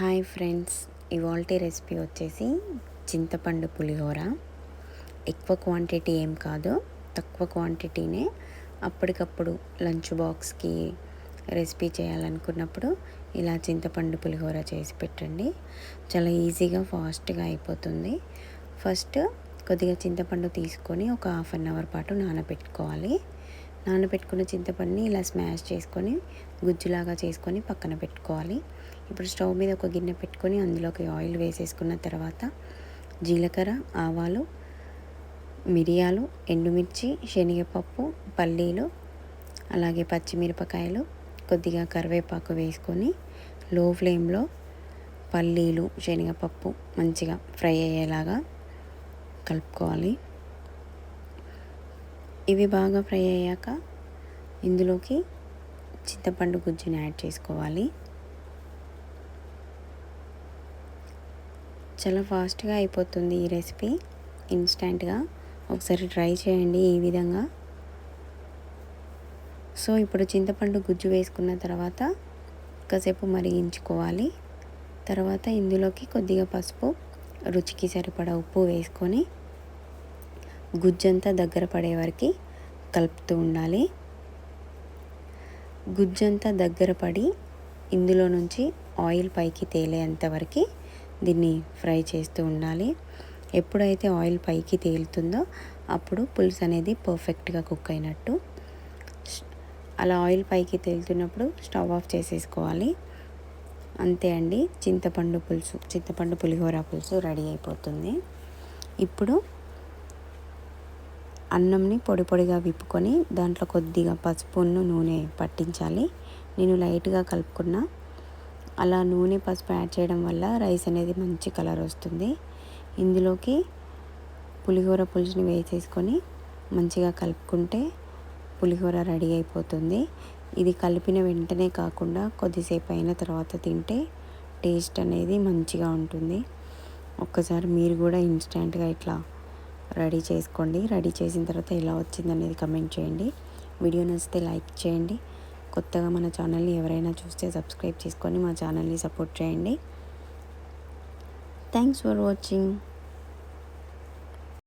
Hi friends ఇవాల్టి recipe వచ్చేసి చింతపండు పులిహోర. ఎక్కువ క్వాంటిటీ ఏం కాదు తక్కువ క్వాంటిటీనే అప్పటికప్పుడు లంచ్ బాక్స్కి రెసిపీ చేయాలనుకున్నప్పుడు ఇలా చింతపండు పులిహోర చేసి పెట్టండి. చాలా ఈజీగా ఫాస్ట్గా అయిపోతుంది. ఫస్ట్ కొద్దిగా చింతపండు తీసుకొని ఒక హాఫ్ అన్ అవర్ పాటు నానబెట్టుకోవాలి. నానబెట్టుకున్న చింతపండుని ఇలా స్మాష్ చేసుకొని గుజ్జులాగా చేసుకొని పక్కన పెట్టుకోవాలి. ఇప్పుడు స్టవ్ మీద ఒక గిన్నె పెట్టుకొని అందులోకి ఆయిల్ వేసేసుకున్న తర్వాత జీలకర్ర ఆవాలు మిరియాలు ఎండుమిర్చి శనగపప్పు పల్లీలు అలాగే పచ్చిమిరపకాయలు కొద్దిగా కరివేపాకు వేసుకొని లో ఫ్లేమ్లో పల్లీలు శనగపప్పు మంచిగా ఫ్రై అయ్యేలాగా కలుపుకోవాలి. ఇవి బాగా ఫ్రై అయ్యాక ఇందులోకి చింతపండు గుజ్జుని యాడ్ చేసుకోవాలి. చాలా ఫాస్ట్గా అయిపోతుంది ఈ రెసిపీ. ఇన్స్టెంట్గా ఒకసారి ట్రై చేయండి ఈ విధంగా. సో ఇప్పుడు చింతపండు గుజ్జు వేసుకున్న తర్వాత కాసేపు మరిగించుకోవాలి. తర్వాత ఇందులోకి కొద్దిగా పసుపు రుచికి సరిపడా ఉప్పు వేసుకొని గుజ్జంతా దగ్గర పడే వరకు కలుపుతూ ఉండాలి. గుజ్జంతా దగ్గర పడి ఇందులో నుంచి ఆయిల్ పైకి తేలేంత వరకు దీన్ని ఫ్రై చేస్తూ ఉండాలి. ఎప్పుడైతే ఆయిల్ పైకి తేలుతుందో అప్పుడు పులుసు అనేది పర్ఫెక్ట్గా కుక్ అయినట్టు. అలా ఆయిల్ పైకి తేలుతున్నప్పుడు స్టవ్ ఆఫ్ చేసేసుకోవాలి. అంతే అండి. చింతపండు పులుసు చింతపండు పులిహోర పులుసు రెడీ అయిపోతుంది. ఇప్పుడు అన్నంని పొడి పొడిగా విప్పుకొని దాంట్లో కొద్దిగా పసుపును నూనె పట్టించాలి. నేను లైట్గా కలుపుకున్న. అలా నూనె పసుపు యాడ్ చేయడం వల్ల రైస్ అనేది మంచి కలర్ వస్తుంది. ఇందులోకి పులిహోర పులుసుని వేసేసుకొని మంచిగా కలుపుకుంటే పులిహోర రెడీ అయిపోతుంది. ఇది కలిపిన వెంటనే కాకుండా కొద్దిసేపు అయిన తర్వాత తింటే టేస్ట్ అనేది మంచిగా ఉంటుంది. ఒక్కసారి మీరు కూడా ఇన్స్టెంట్గా ఇట్లా రెడీ చేసుకోండి. రెడీ చేసిన తర్వాత ఎలా వచ్చింది అనేది కమెంట్ చేయండి. వీడియో నచ్చితే లైక్ చేయండి. కొత్తగా మన ఛానల్ని ఎవరైనా చూస్తే సబ్స్క్రైబ్ చేసుకొని మా ఛానల్ని సపోర్ట్ చేయండి. Thanks for watching